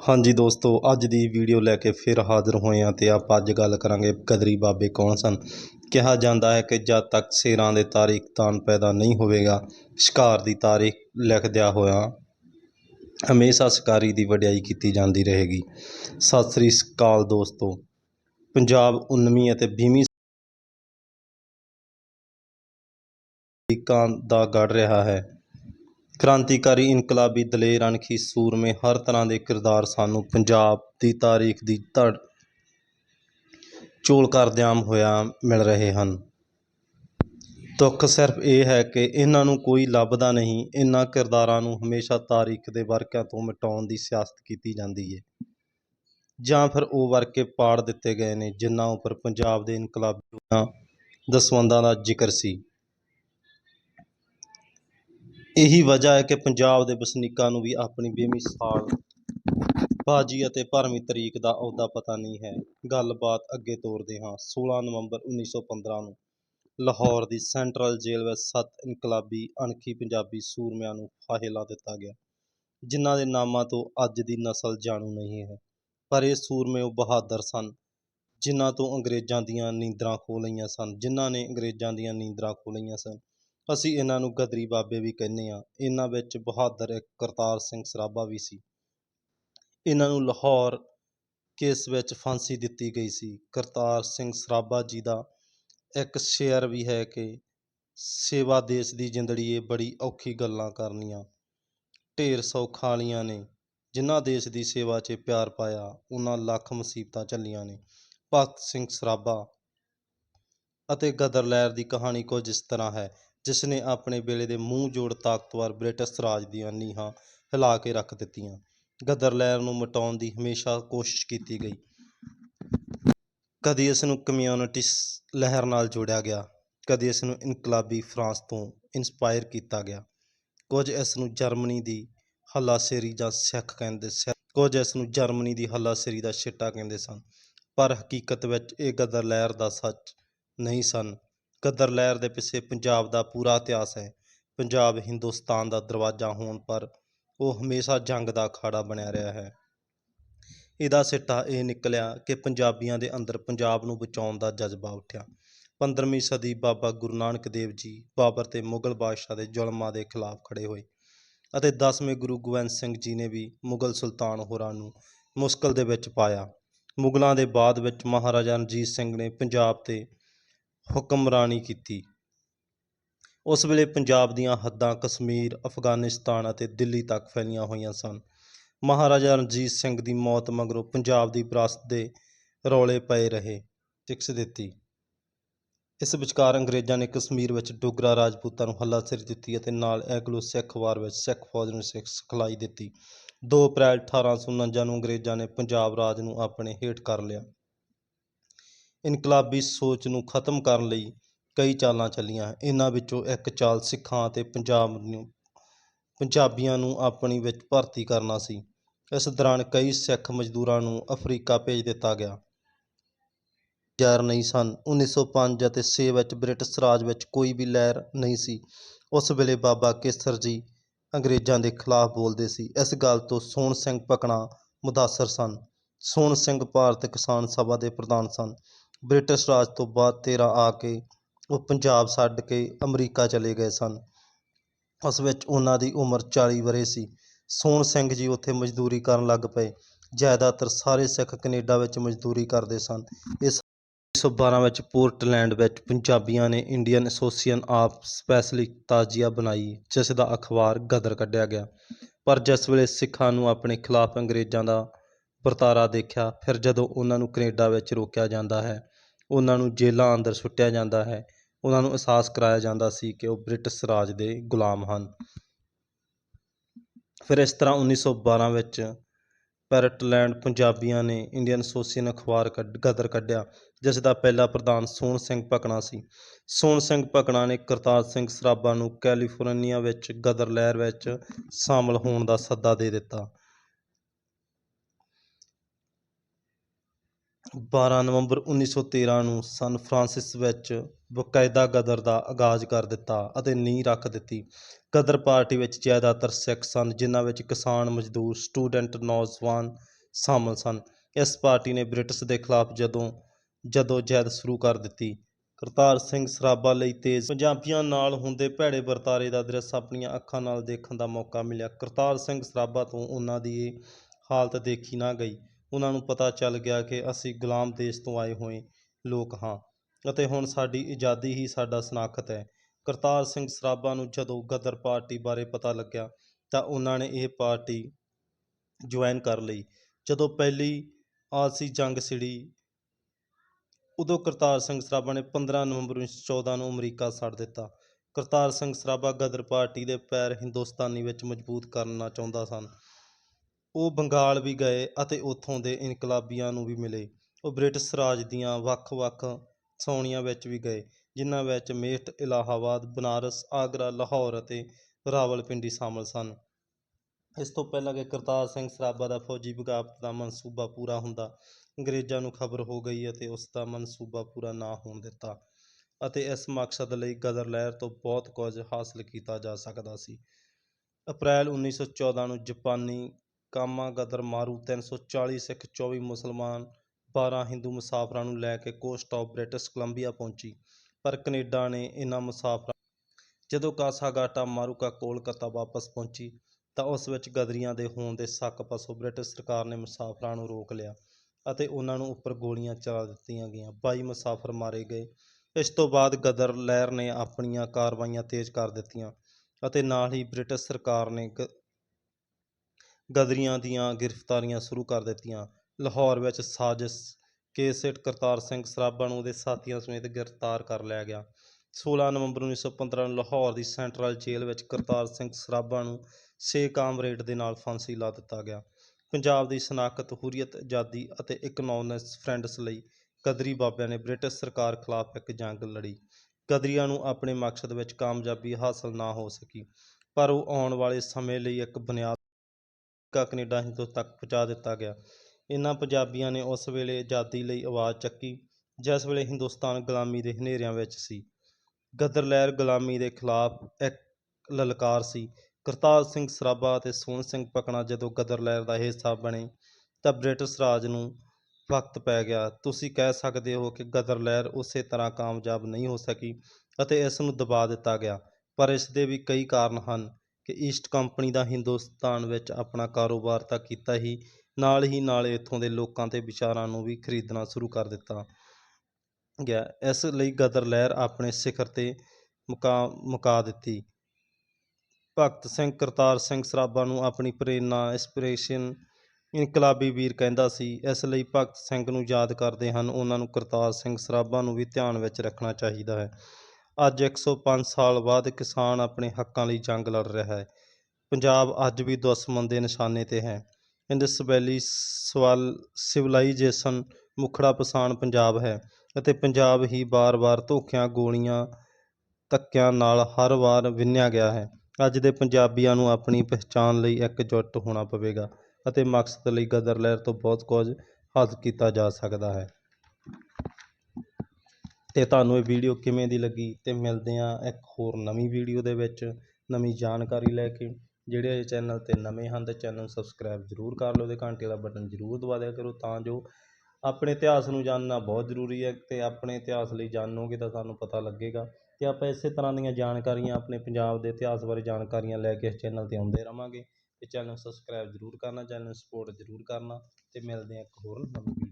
ਹਾਂਜੀ ਦੋਸਤੋ, ਅੱਜ ਦੀ ਵੀਡੀਓ ਲੈ ਕੇ ਫਿਰ ਹਾਜ਼ਰ ਹੋਏ ਹਾਂ ਤੇ ਆਪਾਂ ਅੱਜ ਗੱਲ ਕਰਾਂਗੇ ਕਦਰੀ ਬਾਬੇ ਕੌਣ ਸਨ। ਕਿਹਾ ਜਾਂਦਾ ਹੈ ਕਿ ਜਦ ਤੱਕ ਸਿਰਾਂ ਦੇ ਤਾਰੀਖ ਤਾਨ ਪੈਦਾ ਨਹੀਂ ਹੋਵੇਗਾ, ਸ਼ਿਕਾਰ ਦੀ ਤਾਰੀਖ ਲਿਖਦਿਆਂ ਹੋਇਆ ਹਮੇਸ਼ਾ ਸ਼ਿਕਾਰੀ ਦੀ ਵਡਿਆਈ ਕੀਤੀ ਜਾਂਦੀ ਰਹੇਗੀ। ਸਤਿ ਸ੍ਰੀ ਅਕਾਲ ਦੋਸਤੋ। ਪੰਜਾਬ 19ਵੀਂ ਅਤੇ 20ਵੀਂ ਤਰੀਕਾਂ ਦਾ ਗੜ ਰਿਹਾ ਹੈ। ਕ੍ਰਾਂਤੀਕਾਰੀ ਇਨਕਲਾਬੀ ਦਲੇਰ ਅਣਖੀ ਸੂਰਮੇ ਹਰ ਤਰ੍ਹਾਂ ਦੇ ਕਿਰਦਾਰ ਸਾਨੂੰ ਪੰਜਾਬ ਦੀ ਤਾਰੀਖ ਦੀ ਧੜ ਚੋਲ ਕਰਦਿਆਂ ਹੋਇਆ ਮਿਲ ਰਹੇ ਹਨ। ਦੁੱਖ ਸਿਰਫ ਇਹ ਹੈ ਕਿ ਇਹਨਾਂ ਨੂੰ ਕੋਈ ਲੱਭਦਾ ਨਹੀਂ। ਇਹਨਾਂ ਕਿਰਦਾਰਾਂ ਨੂੰ ਹਮੇਸ਼ਾ ਤਾਰੀਖ ਦੇ ਵਰਕਿਆਂ ਤੋਂ ਮਿਟਾਉਣ ਦੀ ਸਿਆਸਤ ਕੀਤੀ ਜਾਂਦੀ ਹੈ ਜਾਂ ਫਿਰ ਉਹ ਵਰਕੇ ਪਾੜ ਦਿੱਤੇ ਗਏ ਨੇ, ਜਿਨ੍ਹਾਂ ਉੱਪਰ ਪੰਜਾਬ ਦੇ ਇਨਕਲਾਬੀਆਂ ਦਸਵੰਦਾਂ ਦਾ ਜ਼ਿਕਰ ਸੀ। ਇਹੀ ਵਜ੍ਹਾ ਹੈ ਕਿ ਪੰਜਾਬ ਦੇ ਵਸਨੀਕਾਂ ਨੂੰ ਵੀ ਆਪਣੀ ਬੇਮਿਸਾਲ ਸਾਲ ਬਾਜੀ ਅਤੇ ਭਰਵੀਂ ਤਰੀਕ ਦਾ ਅਹੁਦਾ ਪਤਾ ਨਹੀਂ ਹੈ। ਗੱਲਬਾਤ ਅੱਗੇ ਤੋਰਦੇ ਹਾਂ। 16 ਨਵੰਬਰ 1915 ਨੂੰ ਲਾਹੌਰ ਦੀ ਸੈਂਟਰਲ ਜੇਲ੍ਹ ਵਿੱਚ ਸੱਤ ਇਨਕਲਾਬੀ ਅਣਖੀ ਪੰਜਾਬੀ ਸੂਰਮਿਆਂ ਨੂੰ ਫਾਹੇ ਲਾ ਦਿੱਤਾ ਗਿਆ, ਜਿਨ੍ਹਾਂ ਦੇ ਨਾਮਾਂ ਤੋਂ ਅੱਜ ਦੀ ਨਸਲ ਜਾਣੂ ਨਹੀਂ ਹੈ। ਪਰ ਇਹ ਸੂਰਮੇ ਉਹ ਬਹਾਦਰ ਸਨ, ਜਿਨ੍ਹਾਂ ਤੋਂ ਅੰਗਰੇਜ਼ਾਂ ਦੀਆਂ ਨੀਂਦਰਾਂ ਖੋਹ ਲਈਆਂ ਸਨ, ਜਿਨ੍ਹਾਂ ਨੇ ਅੰਗਰੇਜ਼ਾਂ ਦੀਆਂ ਨੀਂਦਰਾਂ ਖੋਹ ਲਈਆਂ ਸਨ। ਅਸੀਂ ਇਹਨਾਂ ਨੂੰ ਗਦਰੀ ਬਾਬੇ ਵੀ ਕਹਿੰਦੇ ਹਾਂ। ਇਹਨਾਂ ਵਿੱਚ ਬਹਾਦਰ ਇੱਕ ਕਰਤਾਰ ਸਿੰਘ ਸਰਾਭਾ ਵੀ ਸੀ। ਇਹਨਾਂ ਨੂੰ ਲਾਹੌਰ ਕੇਸ ਵਿੱਚ ਫਾਂਸੀ ਦਿੱਤੀ ਗਈ ਸੀ। ਕਰਤਾਰ ਸਿੰਘ ਸਰਾਭਾ ਜੀ ਦਾ ਇੱਕ ਸ਼ੇਅਰ ਵੀ ਹੈ ਕਿ ਸੇਵਾ ਦੇਸ਼ ਦੀ ਜ਼ਿੰਦੜੀ ਇਹ ਬੜੀ ਔਖੀ ਗੱਲਾਂ ਕਰਨੀਆਂ। ਢੇਰ ਸੌਖਾਂ ਵਾਲੀਆਂ ਨੇ। ਜਿਨ੍ਹਾਂ ਦੇਸ਼ ਦੀ ਸੇਵਾ 'ਚ ਪਿਆਰ ਪਾਇਆ, ਉਹਨਾਂ ਲੱਖ ਮੁਸੀਬਤਾਂ ਝੱਲੀਆਂ ਨੇ। ਭਗਤ ਸਿੰਘ ਸਰਾਭਾ ਅਤੇ ਗਦਰ ਲਹਿਰ ਦੀ ਕਹਾਣੀ ਕੁਝ ਇਸ ਤਰ੍ਹਾਂ ਹੈ। ਜਿਸ ਨੇ ਆਪਣੇ ਵੇਲੇ ਦੇ ਮੂੰਹ ਜੋੜ ਤਾਕਤਵਰ ਬ੍ਰਿਟਿਸ਼ ਰਾਜ ਦੀਆਂ ਨੀਹਾਂ ਹਿਲਾ ਕੇ ਰੱਖ ਦਿੱਤੀਆਂ। ਗਦਰ ਲਹਿਰ ਨੂੰ ਮਿਟਾਉਣ ਦੀ ਹਮੇਸ਼ਾ ਕੋਸ਼ਿਸ਼ ਕੀਤੀ ਗਈ। ਕਦੀ ਇਸ ਨੂੰ ਕਮਿਊਨਿਟੀ ਲਹਿਰ ਨਾਲ ਜੋੜਿਆ ਗਿਆ, ਕਦੀ ਇਸ ਨੂੰ ਇਨਕਲਾਬੀ ਫਰਾਂਸ ਤੋਂ ਇਨਸਪਾਇਰ ਕੀਤਾ ਗਿਆ। ਕੁਝ ਇਸ ਨੂੰ ਜਰਮਨੀ ਦੀ ਹੱਲਾਸ਼ੇਰੀ ਜਾਂ ਸਿੱਖ ਕਹਿੰਦੇ ਸੀ, ਕੁਝ ਇਸ ਨੂੰ ਜਰਮਨੀ ਦੀ ਹੱਲਾਸ਼ੇਰੀ ਦਾ ਛਿੱਟਾ ਕਹਿੰਦੇ ਸਨ। ਪਰ ਹਕੀਕਤ ਵਿੱਚ ਇਹ ਗਦਰ ਲਹਿਰ ਦਾ ਸੱਚ ਨਹੀਂ ਸਨ। ਗਦਰ ਲਹਿਰ ਦੇ ਪਿੱਛੇ ਪੰਜਾਬ ਦਾ ਪੂਰਾ ਇਤਿਹਾਸ ਹੈ। ਪੰਜਾਬ ਹਿੰਦੁਸਤਾਨ ਦਾ ਦਰਵਾਜ਼ਾ ਹੋਣ ਪਰ ਉਹ ਹਮੇਸ਼ਾ ਜੰਗ ਦਾ ਅਖਾੜਾ ਬਣਿਆ ਰਿਹਾ ਹੈ। ਇਹਦਾ ਸਿੱਟਾ ਇਹ ਨਿਕਲਿਆ ਕਿ ਪੰਜਾਬੀਆਂ ਦੇ ਅੰਦਰ ਪੰਜਾਬ ਨੂੰ ਬਚਾਉਣ ਦਾ ਜਜ਼ਬਾ ਉੱਠਿਆ। 15ਵੀਂ ਸਦੀ ਬਾਬਾ ਗੁਰੂ ਨਾਨਕ ਦੇਵ ਜੀ ਬਾਬਰ ਤੇ ਮੁਗਲ ਬਾਦਸ਼ਾਹ ਦੇ ਜ਼ੁਲਮਾਂ ਦੇ ਖਿਲਾਫ ਖੜੇ ਹੋਏ ਅਤੇ 10ਵੇਂ ਗੁਰੂ ਗੋਬਿੰਦ ਸਿੰਘ ਜੀ ਨੇ ਵੀ ਮੁਗਲ ਸੁਲਤਾਨ ਹੋਰਾਂ ਨੂੰ ਮੁਸ਼ਕਲ ਦੇ ਵਿੱਚ ਪਾਇਆ। ਮੁਗਲਾਂ ਦੇ ਬਾਅਦ ਵਿੱਚ ਮਹਾਰਾਜਾ ਰਣਜੀਤ ਸਿੰਘ ਨੇ ਪੰਜਾਬ ਤੇ ਹੁਕਮਰਾਨੀ ਕੀਤੀ। ਉਸ ਵੇਲੇ ਪੰਜਾਬ ਦੀਆਂ ਹੱਦਾਂ ਕਸ਼ਮੀਰ, ਅਫਗਾਨਿਸਤਾਨ ਅਤੇ ਦਿੱਲੀ ਤੱਕ ਫੈਲੀਆਂ ਹੋਈਆਂ ਸਨ। ਮਹਾਰਾਜਾ ਰਣਜੀਤ ਸਿੰਘ ਦੀ ਮੌਤ ਮਗਰੋਂ ਪੰਜਾਬ ਦੀ ਵਿਰਾਸਤ ਦੇ ਰੌਲੇ ਪਏ ਰਹੇ ਟਿਕਸ ਦਿੱਤੀ। ਇਸ ਵਿਚਕਾਰ ਅੰਗਰੇਜ਼ਾਂ ਨੇ ਕਸ਼ਮੀਰ ਵਿੱਚ ਡੋਗਰਾ ਰਾਜਪੂਤਾਂ ਨੂੰ ਹੱਲਾਸ਼ੇਰੀ ਦਿੱਤੀ ਅਤੇ ਨਾਲ ਐਗਲੋ ਸਿੱਖ ਵਾਰ ਵਿੱਚ ਸਿੱਖ ਫੌਜ ਨੂੰ ਸਿੱਖ ਸਿਖਲਾਈ ਦਿੱਤੀ। 2 ਅਪ੍ਰੈਲ 1849 ਨੂੰ ਅੰਗਰੇਜ਼ਾਂ ਨੇ ਪੰਜਾਬ ਰਾਜ ਨੂੰ ਆਪਣੇ ਹੇਠ ਕਰ ਲਿਆ। ਇਨਕਲਾਬੀ ਸੋਚ ਨੂੰ ਖਤਮ ਕਰਨ ਲਈ ਕਈ ਚਾਲਾਂ ਚੱਲੀਆਂ। ਇਹਨਾਂ ਵਿੱਚੋਂ ਇੱਕ ਚਾਲ ਸਿੱਖਾਂ ਅਤੇ ਪੰਜਾਬ ਨੂੰ, ਪੰਜਾਬੀਆਂ ਨੂੰ ਆਪਣੀ ਵਿੱਚ ਭਰਤੀ ਕਰਨਾ ਸੀ। ਇਸ ਦੌਰਾਨ ਕਈ ਸਿੱਖ ਮਜ਼ਦੂਰਾਂ ਨੂੰ ਅਫਰੀਕਾ ਭੇਜ ਦਿੱਤਾ ਗਿਆ। ਜਾਰ ਨਹੀਂ ਸਨ। 1905 ਅਤੇ 6 ਵਿੱਚ ਬ੍ਰਿਟਿਸ਼ ਰਾਜ ਵਿੱਚ ਕੋਈ ਵੀ ਲਹਿਰ ਨਹੀਂ ਸੀ। ਉਸ ਵੇਲੇ ਬਾਬਾ ਕੇਸਰ ਜੀ ਅੰਗਰੇਜ਼ਾਂ ਦੇ ਖਿਲਾਫ ਬੋਲਦੇ ਸੀ। ਇਸ ਗੱਲ ਤੋਂ ਸੋਹਣ ਸਿੰਘ ਪਕਣਾ ਮੁਦਾਸਰ ਸਨ। ਸੋਹਣ ਸਿੰਘ ਭਾਰਤ ਕਿਸਾਨ ਸਭਾ ਦੇ ਪ੍ਰਧਾਨ ਸਨ। ਬ੍ਰਿਟਿਸ਼ ਰਾਜ ਤੋਂ ਬਾਅਦ 13 ਆ ਕੇ ਉਹ ਪੰਜਾਬ ਛੱਡ ਕੇ ਅਮਰੀਕਾ ਚਲੇ ਗਏ ਸਨ। ਉਸ ਵਿੱਚ ਉਹਨਾਂ ਦੀ ਉਮਰ 40 ਵਰ੍ਹੇ ਸੀ। ਸੋਹਣ ਸਿੰਘ ਜੀ ਉੱਥੇ ਮਜ਼ਦੂਰੀ ਕਰਨ ਲੱਗ ਪਏ। ਜ਼ਿਆਦਾਤਰ ਸਾਰੇ ਸਿੱਖ ਕੈਨੇਡਾ ਵਿੱਚ ਮਜ਼ਦੂਰੀ ਕਰਦੇ ਸਨ। ਇਸ 1912 ਵਿੱਚ ਪੋਰਟਲੈਂਡ ਵਿੱਚ ਪੰਜਾਬੀਆਂ ਨੇ ਇੰਡੀਅਨ ਐਸੋਸੀਏਸ਼ਨ ਆਫ ਸਪੈਸ਼ਲਿਕ ਤਾਜੀਆ ਬਣਾਈ, ਜਿਸ ਦਾ ਅਖਬਾਰ ਗਦਰ ਕੱਢਿਆ ਗਿਆ। ਪਰ ਜਿਸ ਵੇਲੇ ਸਿੱਖਾਂ ਨੂੰ ਆਪਣੇ ਖਿਲਾਫ ਅੰਗਰੇਜ਼ਾਂ ਦਾ ਵਰਤਾਰਾ ਦੇਖਿਆ, ਫਿਰ ਜਦੋਂ ਉਹਨਾਂ ਨੂੰ ਕੈਨੇਡਾ ਵਿੱਚ ਰੋਕਿਆ ਜਾਂਦਾ ਹੈ ਉਹਨਾਂ ਨੂੰ ਜੇਲ੍ਹਾਂ ਅੰਦਰ ਸੁੱਟਿਆ ਜਾਂਦਾ ਹੈ। ਉਹਨਾਂ ਨੂੰ ਅਹਿਸਾਸ ਕਰਾਇਆ ਜਾਂਦਾ ਸੀ ਕਿ ਉਹ ਬ੍ਰਿਟਿਸ਼ ਰਾਜ ਦੇ ਗੁਲਾਮ ਹਨ। ਫਿਰ ਇਸ ਤਰ੍ਹਾਂ 1912 ਵਿੱਚ ਪੈਰਟਲੈਂਡ ਪੰਜਾਬੀਆਂ ਨੇ ਇੰਡੀਅਨ ਸੋਸੀਅਨ ਅਖਬਾਰ ਕੱਢ, ਗਦਰ ਕੱਢਿਆ, ਜਿਸ ਦਾ ਪਹਿਲਾ ਪ੍ਰਧਾਨ ਸੋਹਣ ਸਿੰਘ ਭਕਣਾ ਸੀ। ਸੋਹਣ ਸਿੰਘ ਭਕਨਾ ਨੇ ਕਰਤਾਰ ਸਿੰਘ ਸਰਾਭਾ ਨੂੰ ਕੈਲੀਫੋਰਨੀਆ ਵਿੱਚ ਗਦਰ ਲਹਿਰ ਵਿੱਚ ਸ਼ਾਮਲ ਹੋਣ ਦਾ ਸੱਦਾ ਦੇ ਦਿੱਤਾ। 12 ਨਵੰਬਰ 1913 ਨੂੰ ਸਨ ਫਰਾਂਸਿਸ ਵਿੱਚ ਬਾਕਾਇਦਾ ਗਦਰ ਦਾ ਆਗਾਜ਼ ਕਰ ਦਿੱਤਾ ਅਤੇ ਨੀਂਹ ਰੱਖ ਦਿੱਤੀ। ਗਦਰ ਪਾਰਟੀ ਵਿੱਚ ਜ਼ਿਆਦਾਤਰ ਸਿੱਖ ਸਨ, ਜਿਨ੍ਹਾਂ ਵਿੱਚ ਕਿਸਾਨ ਮਜ਼ਦੂਰ, ਸਟੂਡੈਂਟ, ਨੌਜਵਾਨ ਸ਼ਾਮਲ ਸਨ। ਇਸ ਪਾਰਟੀ ਨੇ ਬ੍ਰਿਟਿਸ਼ ਦੇ ਖਿਲਾਫ ਜਦੋਂ ਜਦੋਜਹਿਦ ਸ਼ੁਰੂ ਕਰ ਦਿੱਤੀ। ਕਰਤਾਰ ਸਿੰਘ ਸਰਾਭਾ ਲਈ ਤੇਜ਼ ਪੰਜਾਬੀਆਂ ਨਾਲ ਹੁੰਦੇ ਭੈੜੇ ਵਰਤਾਰੇ ਦਾ ਦ੍ਰਿਸ਼ ਆਪਣੀਆਂ ਅੱਖਾਂ ਨਾਲ ਦੇਖਣ ਦਾ ਮੌਕਾ ਮਿਲਿਆ। ਕਰਤਾਰ ਸਿੰਘ ਸਰਾਭਾ ਤੋਂ ਉਹਨਾਂ ਦੀ ਇਹ ਹਾਲਤ ਦੇਖੀ ਨਾ ਗਈ। ਉਹਨਾਂ ਨੂੰ ਪਤਾ ਚੱਲ ਗਿਆ ਕਿ ਅਸੀਂ ਗੁਲਾਮ ਦੇਸ਼ ਤੋਂ ਆਏ ਹੋਏ ਲੋਕ ਹਾਂ ਅਤੇ ਹੁਣ ਸਾਡੀ ਆਜ਼ਾਦੀ ਹੀ ਸਾਡਾ ਸ਼ਨਾਖਤ ਹੈ। ਕਰਤਾਰ ਸਿੰਘ ਸਰਾਭਾ ਨੂੰ ਜਦੋਂ ਗਦਰ ਪਾਰਟੀ ਬਾਰੇ ਪਤਾ ਲੱਗਿਆ ਤਾਂ ਉਹਨਾਂ ਨੇ ਇਹ ਪਾਰਟੀ ਜੁਆਇਨ ਕਰ ਲਈ। ਜਦੋਂ ਪਹਿਲੀ ਆਲਸੀ ਜੰਗ ਸਿੜੀ, ਉਦੋਂ ਕਰਤਾਰ ਸਿੰਘ ਸਰਾਭਾ ਨੇ 15 ਨਵੰਬਰ 1914 ਨੂੰ ਅਮਰੀਕਾ ਛੱਡ ਦਿੱਤਾ। ਕਰਤਾਰ ਸਿੰਘ ਸਰਾਭਾ ਗਦਰ ਪਾਰਟੀ ਦੇ ਪੈਰ ਹਿੰਦੁਸਤਾਨੀ ਵਿੱਚ ਮਜ਼ਬੂਤ ਕਰਨਾ ਚਾਹੁੰਦਾ ਸਨ। ਉਹ ਬੰਗਾਲ ਵੀ ਗਏ ਅਤੇ ਉੱਥੋਂ ਦੇ ਇਨਕਲਾਬੀਆਂ ਨੂੰ ਵੀ ਮਿਲੇ। ਉਹ ਬ੍ਰਿਟਿਸ਼ ਰਾਜ ਦੀਆਂ ਵੱਖ-ਵੱਖ ਛਾਉਣੀਆਂ ਵਿੱਚ ਵੀ ਗਏ, ਜਿਨ੍ਹਾਂ ਵਿੱਚ ਮੇਰਠ, ਇਲਾਹਾਬਾਦ, ਬਨਾਰਸ, ਆਗਰਾ, ਲਾਹੌਰ ਅਤੇ ਰਾਵਲਪਿੰਡੀ ਸ਼ਾਮਲ ਸਨ। ਇਸ ਤੋਂ ਪਹਿਲਾਂ ਕਿ ਕਰਤਾਰ ਸਿੰਘ ਸਰਾਭਾ ਦਾ ਫੌਜੀ ਬਗਾਵਤ ਦਾ ਮਨਸੂਬਾ ਪੂਰਾ ਹੁੰਦਾ, ਅੰਗਰੇਜ਼ਾਂ ਨੂੰ ਖਬਰ ਹੋ ਗਈ ਅਤੇ ਉਸ ਦਾ ਮਨਸੂਬਾ ਪੂਰਾ ਨਾ ਹੋਣ ਦਿੱਤਾ ਅਤੇ ਇਸ ਮਕਸਦ ਲਈ ਗਦਰ ਲਹਿਰ ਤੋਂ ਬਹੁਤ ਕੁਝ ਹਾਸਲ ਕੀਤਾ ਜਾ ਸਕਦਾ ਸੀ। ਅਪ੍ਰੈਲ 1914 ਨੂੰ ਜਾਪਾਨੀ ਕਾਮਾ ਗਦਰ ਮਾਰੂ 340 ਸਿੱਖ 24 ਮੁਸਲਮਾਨ 12 ਹਿੰਦੂ ਮੁਸਾਫਰਾਂ ਨੂੰ ਲੈ ਕੇ ਕੋਸਟ ਆਫ ਬ੍ਰਿਟਿਸ਼ ਕੋਲੰਬੀਆ ਪਹੁੰਚੀ, ਪਰ ਕੈਨੇਡਾ ਨੇ ਇਹਨਾਂ ਮੁਸਾਫਰਾਂ ਜਦੋਂ ਕਾਸਾਗਾਟਾ ਮਾਰੂਕਾ ਕੋਲਕਾਤਾ ਵਾਪਸ ਪਹੁੰਚੀ ਤਾਂ ਉਸ ਵਿੱਚ ਗਦਰੀਆਂ ਦੇ ਹੋਣ ਦੇ ਸ਼ੱਕ ਪਾਸੋਂ ਬ੍ਰਿਟਿਸ਼ ਸਰਕਾਰ ਨੇ ਮੁਸਾਫਰਾਂ ਨੂੰ ਰੋਕ ਲਿਆ ਅਤੇ ਉਹਨਾਂ ਨੂੰ ਉੱਪਰ ਗੋਲੀਆਂ ਚਲਾ ਦਿੱਤੀਆਂ ਗਈਆਂ 22 ਮੁਸਾਫਰ ਮਾਰੇ ਗਏ। ਇਸ ਤੋਂ ਬਾਅਦ ਗਦਰ ਲਹਿਰ ਨੇ ਆਪਣੀਆਂ ਕਾਰਵਾਈਆਂ ਤੇਜ਼ ਕਰ ਦਿੱਤੀਆਂ ਅਤੇ ਨਾਲ ਹੀ ਬ੍ਰਿਟਿਸ਼ ਸਰਕਾਰ ਨੇ ਗ- ਗਦਰੀਆਂ ਦੀਆਂ ਗ੍ਰਿਫਤਾਰੀਆਂ ਸ਼ੁਰੂ ਕਰ ਦਿੱਤੀਆਂ। ਲਾਹੌਰ ਵਿੱਚ ਸਾਜ਼ਿਸ਼ ਕੇਸ ਹੇਠ ਕਰਤਾਰ ਸਿੰਘ ਸਰਾਭਾ ਨੂੰ ਉਹਦੇ ਸਾਥੀਆਂ ਸਮੇਤ ਗ੍ਰਿਫਤਾਰ ਕਰ ਲਿਆ ਗਿਆ। 16 ਨਵੰਬਰ 1915 ਨੂੰ ਲਾਹੌਰ ਦੀ ਸੈਂਟਰਲ ਜੇਲ੍ਹ ਵਿੱਚ ਕਰਤਾਰ ਸਿੰਘ ਸਰਾਭਾ ਨੂੰ ਛੇ ਕਾਮਰੇਡ ਦੇ ਨਾਲ ਫਾਂਸੀ ਲਾ ਦਿੱਤਾ ਗਿਆ। ਪੰਜਾਬ ਦੀ ਸ਼ਨਾਖਤ, ਹੁਰੀਅਤ, ਆਜ਼ਾਦੀ ਅਤੇ ਇਕਨੋਮਿਕਸ ਫਰੈਂਡਸ ਲਈ ਗਦਰੀ ਬਾਬਿਆਂ ਨੇ ਬ੍ਰਿਟਿਸ਼ ਸਰਕਾਰ ਖਿਲਾਫ ਇੱਕ ਜੰਗ ਲੜੀ। ਗਦਰੀਆਂ ਨੂੰ ਆਪਣੇ ਮਕਸਦ ਵਿੱਚ ਕਾਮਯਾਬੀ ਹਾਸਲ ਨਾ ਹੋ ਸਕੀ, ਪਰ ਉਹ ਆਉਣ ਵਾਲੇ ਸਮੇਂ ਲਈ ਇੱਕ ਬੁਨਿਆਦ ਕੈਨੇਡਾ ਹਿੰਦੂ ਤੱਕ ਪਹੁੰਚਾ ਦਿੱਤਾ ਗਿਆ। ਇਨ੍ਹਾਂ ਪੰਜਾਬੀਆਂ ਨੇ ਉਸ ਵੇਲੇ ਆਜ਼ਾਦੀ ਲਈ ਆਵਾਜ਼ ਚੱਕੀ, ਜਿਸ ਵੇਲੇ ਹਿੰਦੁਸਤਾਨ ਗੁਲਾਮੀ ਦੇ ਹਨੇਰਿਆਂ ਵਿੱਚ ਸੀ। ਗਦਰ ਲਹਿਰ ਗੁਲਾਮੀ ਦੇ ਖਿਲਾਫ ਇੱਕ ਲਲਕਾਰ ਸੀ। ਕਰਤਾਰ ਸਿੰਘ ਸਰਾਭਾ ਅਤੇ ਸੋਹਣ ਸਿੰਘ ਪਕਣਾ ਜਦੋਂ ਗਦਰ ਲਹਿਰ ਦਾ ਹਿੱਸਾ ਬਣੇ, ਤਾਂ ਬ੍ਰਿਟਿਸ਼ ਰਾਜ ਨੂੰ ਵਕਤ ਪੈ ਗਿਆ। ਤੁਸੀਂ ਕਹਿ ਸਕਦੇ ਹੋ ਕਿ ਗਦਰ ਲਹਿਰ ਉਸੇ ਤਰ੍ਹਾਂ ਕਾਮਯਾਬ ਨਹੀਂ ਹੋ ਸਕੀ ਅਤੇ ਇਸ ਨੂੰ ਦਬਾ ਦਿੱਤਾ ਗਿਆ, ਪਰ ਇਸ ਦੇ ਵੀ ਕਈ ਕਾਰਨ ਹਨ। ਕਿ ਈਸਟ ਕੰਪਨੀ ਦਾ ਹਿੰਦੁਸਤਾਨ ਵਿੱਚ ਆਪਣਾ ਕਾਰੋਬਾਰ ਤਾਂ ਕੀਤਾ ਹੀ, ਨਾਲ ਹੀ ਨਾਲ ਇੱਥੋਂ ਦੇ ਲੋਕਾਂ ਤੇ ਵਿਚਾਰਾਂ ਨੂੰ ਵੀ ਖਰੀਦਣਾ ਸ਼ੁਰੂ ਕਰ ਦਿੱਤਾ ਗਿਆ। ਇਸ ਲਈ ਗਦਰ ਲਹਿਰ ਆਪਣੇ ਸਿਖਰ ਤੇ ਮੁਕਾ ਮੁਕਾ ਦਿੱਤੀ। ਭਗਤ ਸਿੰਘ ਕਰਤਾਰ ਸਿੰਘ ਸਰਾਭਾ ਨੂੰ ਆਪਣੀ ਪ੍ਰੇਰਨਾ ਇੰਸਪੀਰੇਸ਼ਨ ਇਨਕਲਾਬੀ ਵੀਰ ਕਹਿੰਦਾ ਸੀ, ਇਸ ਲਈ ਭਗਤ ਸਿੰਘ ਨੂੰ ਯਾਦ ਕਰਦੇ ਹਨ, ਉਹਨਾਂ ਨੂੰ ਕਰਤਾਰ ਸਿੰਘ ਸਰਾਭਾ ਨੂੰ ਵੀ ਧਿਆਨ ਵਿੱਚ ਰੱਖਣਾ ਚਾਹੀਦਾ ਹੈ। ਅੱਜ 105 ਸਾਲ ਬਾਅਦ ਕਿਸਾਨ ਆਪਣੇ ਹੱਕਾਂ ਲਈ ਜੰਗ ਲੜ ਰਿਹਾ ਹੈ। ਪੰਜਾਬ ਅੱਜ ਵੀ ਦੁਸ਼ਮਣ ਦੇ ਨਿਸ਼ਾਨੇ ਤੇ ਹੈ। ਇੰਡਸ ਵੈਲੀ ਸਵਾਲ ਸਿਵਲਾਈਜੇਸ਼ਨ ਮੁਖੜਾ ਪਛਾਣ ਪੰਜਾਬ ਹੈ ਅਤੇ ਪੰਜਾਬ ਹੀ ਬਾਰ-ਬਾਰ ਧੋਖਿਆਂ, ਗੋਲੀਆਂ, ਧੱਕਿਆਂ ਨਾਲ ਹਰ ਵਾਰ ਵਿੰਨਿਆ ਗਿਆ ਹੈ। ਅੱਜ ਦੇ ਪੰਜਾਬੀਆਂ ਨੂੰ ਆਪਣੀ ਪਛਾਣ ਲਈ ਇਕਜੁੱਟ ਹੋਣਾ ਪਵੇਗਾ ਅਤੇ ਮਕਸਦ ਲਈ ਗਦਰ ਲਹਿਰ ਤੋਂ ਬਹੁਤ ਕੁਝ ਹਾਸਲ ਕੀਤਾ ਜਾ ਸਕਦਾ ਹੈ। ਅਤੇ ਤੁਹਾਨੂੰ ਇਹ ਵੀਡੀਓ ਕਿਵੇਂ ਦੀ ਲੱਗੀ? ਅਤੇ ਮਿਲਦੇ ਹਾਂ ਇੱਕ ਹੋਰ ਨਵੀਂ ਵੀਡੀਓ ਦੇ ਵਿੱਚ। ਨਵੀਂ ਜਾਣਕਾਰੀ ਲੈ ਕੇ ਜਿਹੜੇ ਇਹ ਚੈਨਲ ਤੇ ਨਵੇਂ ਹਨ ਤੇ ਚੈਨਲ ਨੂੰ ਸਬਸਕ੍ਰਾਈਬ ਜ਼ਰੂਰ ਕਰ ਲਓ ਅਤੇ ਘੰਟੇ ਵਾਲਾ ਬਟਨ ਜ਼ਰੂਰ ਦਬਾ ਦਿਆ ਕਰੋ ਤਾਂ ਜੋ ਆਪਣੇ ਇਤਿਹਾਸ ਨੂੰ ਜਾਣਨਾ ਬਹੁਤ ਜ਼ਰੂਰੀ ਹੈ ਅਤੇ ਆਪਣੇ ਇਤਿਹਾਸ ਲਈ ਜਾਣੋਗੇ ਤਾਂ ਤੁਹਾਨੂੰ ਪਤਾ ਲੱਗੇਗਾ। ਅਤੇ ਆਪਾਂ ਇਸੇ ਤਰ੍ਹਾਂ ਦੀਆਂ ਜਾਣਕਾਰੀਆਂ, ਆਪਣੇ ਪੰਜਾਬ ਦੇ ਇਤਿਹਾਸ ਬਾਰੇ ਜਾਣਕਾਰੀਆਂ ਲੈ ਕੇ ਇਸ ਚੈਨਲ ਤੇ ਆਉਂਦੇ ਰਵਾਂਗੇ। ਅਤੇ ਚੈਨਲ ਨੂੰ ਸਬਸਕ੍ਰਾਈਬ ਜ਼ਰੂਰ ਕਰਨਾ ਚੈਨਲ ਨੂੰ ਸਪੋਰਟ ਜ਼ਰੂਰ ਕਰਨਾ ਅਤੇ ਮਿਲਦੇ ਹਾਂ ਇੱਕ ਹੋਰ ਨਵੀਂ